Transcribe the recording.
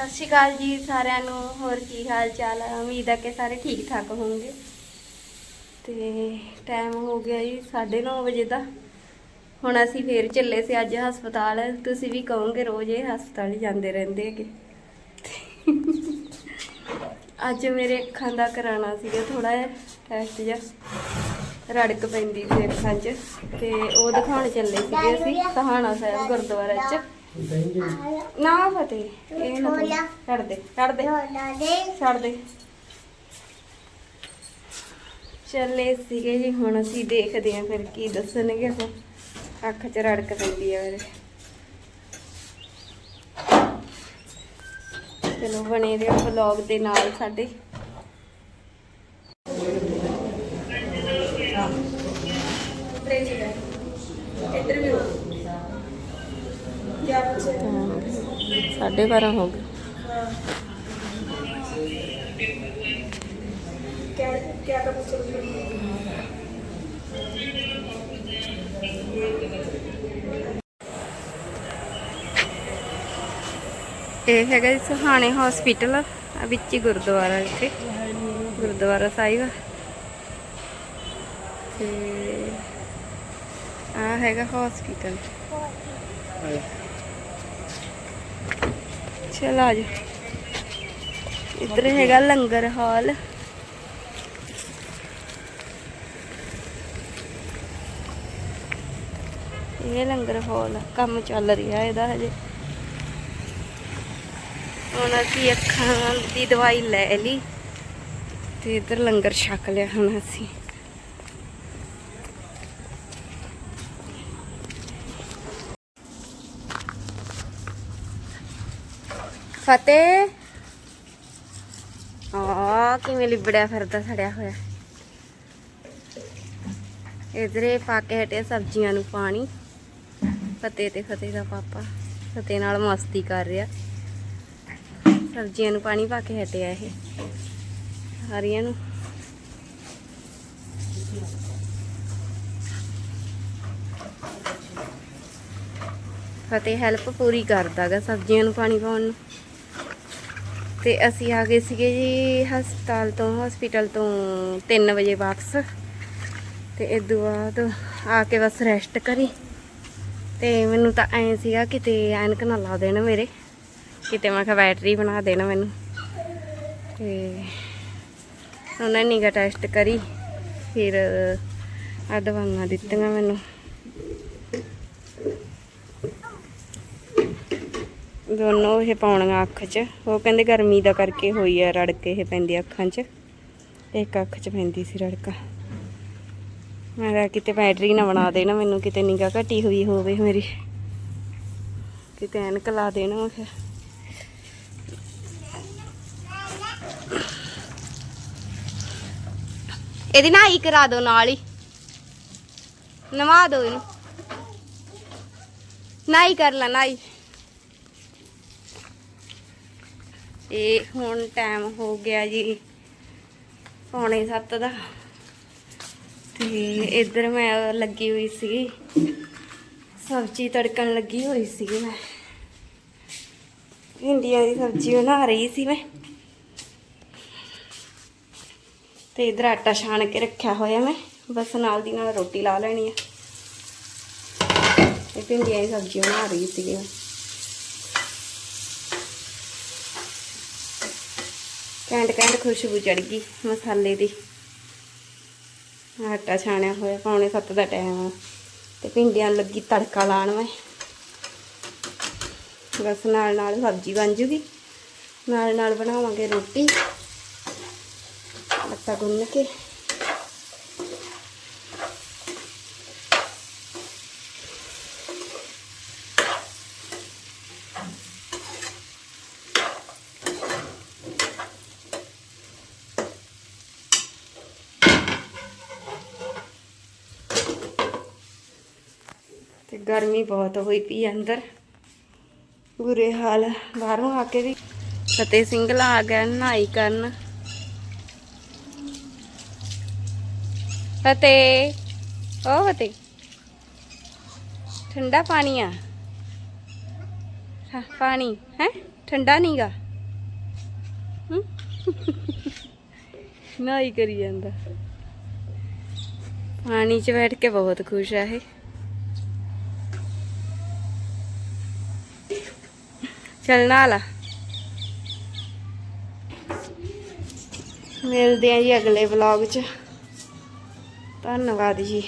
ਸਤਿ ਸ਼੍ਰੀ ਅਕਾਲ ਜੀ ਸਾਰਿਆਂ ਨੂੰ, ਹੋਰ ਕੀ ਹਾਲ ਚਾਲ ਹੈ ਉਮੀਦ ਹੈ ਕਿ ਸਾਰੇ ਠੀਕ ਠਾਕ ਹੋਣਗੇ। ਤੇ ਟਾਈਮ ਹੋ ਗਿਆ ਜੀ 9:30 ਵਜੇ ਦਾ। ਹੁਣ ਅਸੀਂ ਫੇਰ ਚੱਲੇ ਸੀ ਅੱਜ ਹਸਪਤਾਲ। ਤੁਸੀਂ ਵੀ ਕਹੋਗੇ ਰੋਜ਼ ਇਹ ਹਸਪਤਾਲ ਹੀ ਜਾਂਦੇ ਰਹਿੰਦੇ ਹੈਗੇ। ਅੱਜ ਮੇਰੇ ਅੱਖਾਂ ਦਾ ਕਰਾਉਣਾ ਸੀਗਾ ਥੋੜਾ ਜਿਹਾ ਟੈਸਟ ਜਿਹਾ। ਰੜਕ ਪੈਂਦੀ ਸੀ ਅੱਖਾਂ 'ਚ। ਤੇ ਉਹ ਦਿਖਾਉਣ ਚੱਲੇ ਸੀਗੇ ਅਸੀਂ, ਸਹਾਣਾ ਸਾਹਿਬ ਗੁਰਦੁਆਰਾ 'ਚ। ਨਾ ਫਤਿਹ ਇਹ ਨਾ ਤੂੰ ਛੱਡ ਦੇ ਛੱਡ ਦੇ। ਛੱਡ ਦੇ। ਚੱਲੇ ਸੀਗੇ ਜੀ ਹੁਣ ਅਸੀਂ ਦੇਖਦੇ ਆਂ ਫਿਰ ਕੀ ਦੱਸਣਗੇ ਉਹ। ਅੱਖ 'ਚ ਰੜਕ ਪੈਂਦੀ ਆ ਮੇਰੇ। ਚਲੋ ਬਣੇ ਰਹੋ ਵਲੌਗ ਦੇ ਨਾਲ ਸਾਡੇ। ਸਾਢੇ 12 ਹੋ ਗਏ। ਇਹ ਹੈਗਾ ਜੀ ਸੁਹਾਣੇ ਹਸਪੀਟਲ ਆ ਵਿੱਚ ਹੀ ਗੁਰਦੁਆਰਾ ਇੱਥੇ ਗੁਰਦੁਆਰਾ ਸਾਹਿਬ। ਤੇ ਆ ਹੈਗਾ ਹਸਪੀਟਲ ਚਲ ਆ ਜਾ। ਇੱਧਰ ਹੈਗਾ ਲੰਗਰ ਹਾਲ। ਇਹ ਲੰਗਰ ਹਾਲ ਆ, ਕੰਮ ਚੱਲ ਰਿਹਾ ਇਹਦਾ ਹਜੇ। ਹੁਣ ਅਸੀਂ ਅੱਖਾਂ ਦੀ ਦਵਾਈ ਲੈ ਲਈ ਤੇ ਇੱਧਰ ਲੰਗਰ ਛਕ ਲਿਆ ਹੁਣ ਅਸੀਂ। ਫਤਿਹ ਆ ਕਿਵੇਂ ਲਿਬੜਿਆ ਫਿਰਦਾ ਸੜਿਆ ਹੋਇਆ। ਇਧਰੇ ਪਾ ਕੇ ਹਟਿਆ ਸਬਜ਼ੀਆਂ ਨੂੰ ਪਾਣੀ। ਫਤਿਹ ਤੇ ਫਤਿਹ ਦਾ ਪਾਪਾ ਫਤਿਹ ਨਾਲ ਮਸਤੀ ਕਰ ਰਿਹਾ। ਸਬਜ਼ੀਆਂ ਨੂੰ ਪਾਣੀ ਪਾ ਕੇ ਹਟਿਆ ਇਹ। ਹਰੀਆਂ ਨੂੰ। ਫਤਿਹ ਹੈਲਪ ਪੂਰੀ ਕਰਦਾਗਾ ਸਬਜ਼ੀਆਂ ਨੂੰ ਪਾਣੀ ਪਾਉਣ ਨੂੰ। ਤੇ ਅਸੀਂ ਆ ਗਏ ਸੀਗੇ ਜੀ ਹਸਪਤਾਲ ਤੋਂ ਹਸਪੀਟਲ ਤੋਂ 3 ਵਜੇ ਵਾਪਸ। ਤੇ ਤੋਂ ਬਾਅਦ ਆ ਕੇ ਬਸ ਰੈਸਟ ਕਰੀ। ਤੇ ਮੈਨੂੰ ਤਾਂ ਐਂ ਸੀਗਾ ਕਿਤੇ ਐਨਕ ਨਾ ਲਾ ਦੇਣ ਮੇਰੇ। ਕਿਤੇ ਮੈਂ ਕਿਹਾ ਬੈਟਰੀ ਬਣਾ ਦੇਣਾ ਮੈਨੂੰ। ਤੇ ਉਹਨਾਂ ਨਿਗਾ ਟੈਸਟ ਕਰੀ। ਫਿਰ ਆ ਦਵਾਈਆਂ ਦਿੱਤੀਆਂ ਮੈਨੂੰ। ਦੋਨੋਂ ਇਹ ਪਾਉਣੀਆਂ ਅੱਖ 'ਚ। ਉਹ ਕਹਿੰਦੇ ਗਰਮੀ ਦਾ ਕਰਕੇ ਹੋਈ ਆ ਰੜਕ ਇਹ ਪੈਂਦੀ ਅੱਖਾਂ 'ਚ। ਇੱਕ ਅੱਖ 'ਚ ਪੈਂਦੀ ਸੀ ਰੜਕਾ। ਮੈਂ ਕਿਤੇ ਬੈਟਰੀ ਨਾ ਬਣਾ ਦੇਣਾ, ਮੈਨੂੰ ਕਿਤੇ ਨਿਗਾ ਘਟੀ ਹੋਈ ਹੋਵੇ ਮੇਰੀ। ਕਿਤੇ ਐਨਕ ਲਾ ਦੇਣਾ ਮੈਂ ਇਹਦੀ ਨਹਾਈ ਕਰਾ ਦਿਓ ਨਾਲ ਹੀ। ਨਵਾ ਦਿਓ ਇਹਨੂੰ। ਨਹਾਈ ਕਰ ਲੈ, ਨਹਾਈ। ਇਹ ਹੁਣ ਟਾਈਮ ਹੋ ਗਿਆ ਜੀ ਪੌਣੇ 7 ਦਾ। ਤੇ ਇੱਧਰ ਮੈਂ ਲੱਗੀ ਹੋਈ ਸੀ ਸਬਜ਼ੀ ਤੜਕਣ ਲੱਗੀ ਹੋਈ ਸੀ ਮੈਂ। ਭਿੰਡੀਆਂ ਦੀ ਸਬਜ਼ੀ ਬਣਾ ਰਹੀ ਸੀ ਮੈਂ। ਤੇ ਇਧਰ ਆਟਾ ਛਾਣ ਕੇ ਰੱਖਿਆ ਹੋਇਆ ਮੈਂ। ਬਸ ਨਾਲ ਦੀ ਨਾਲ ਰੋਟੀ ਲਾ ਲੈਣੀ ਆ। ਤੇ ਭਿੰਡੀਆਂ ਦੀ ਸਬਜ਼ੀ ਬਣਾ ਰਹੀ ਸੀ ਮੈਂ। ਕੈਂਟ ਕੈਂਟ ਖੁਸ਼ਬੂ ਚੜ ਗਈ ਮਸਾਲੇ ਦੀ। ਆਟਾ ਛਾਣਿਆ ਹੋਇਆ, ਪੌਣੇ 7 ਦਾ ਟਾਈਮ ਆ। ਤੇ ਭਿੰਡੀਆਂ ਲੱਗੀ ਤੜਕਾ ਲਾਣ ਮੈਂ। ਬਸ ਨਾਲ ਨਾਲ ਸਬਜ਼ੀ ਬਣ ਜੂਗੀ। ਨਾਲ ਨਾਲ ਬਣਾਵਾਂਗੇ ਰੋਟੀ। ਆਟਾ ਗੁੰਨ ਕੇ। ਗਰਮੀ ਬਹੁਤ ਹੋਈ ਪਈ ਅੰਦਰ। ਬੁਰੇ ਹਾਲ ਬਾਹਰੋਂ ਆ ਕੇ ਵੀ। ਫਤਿਹ ਸਿੰਘਲਾ ਆ ਗਿਆ ਨਹਾਈ ਕਰਨ। ਫਤਿਹ, ਓ ਫਤਿਹ। ਠੰਡਾ ਪਾਣੀ ਆ। ਪਾਣੀ, ਹੈ? ਠੰਡਾ ਨਹੀਂਗਾ। ਨਾਈ ਕਰੀ ਜਾਂਦਾ। ਪਾਣੀ 'ਚ ਬੈਠ ਕੇ ਬਹੁਤ ਖੁਸ਼ ਆ ਇਹ। ਚੱਲ ਨਾਲ ਮਿਲਦੇ ਆ ਜੀ ਅਗਲੇ ਵਲੌਗ 'ਚ। ਧੰਨਵਾਦ ਜੀ।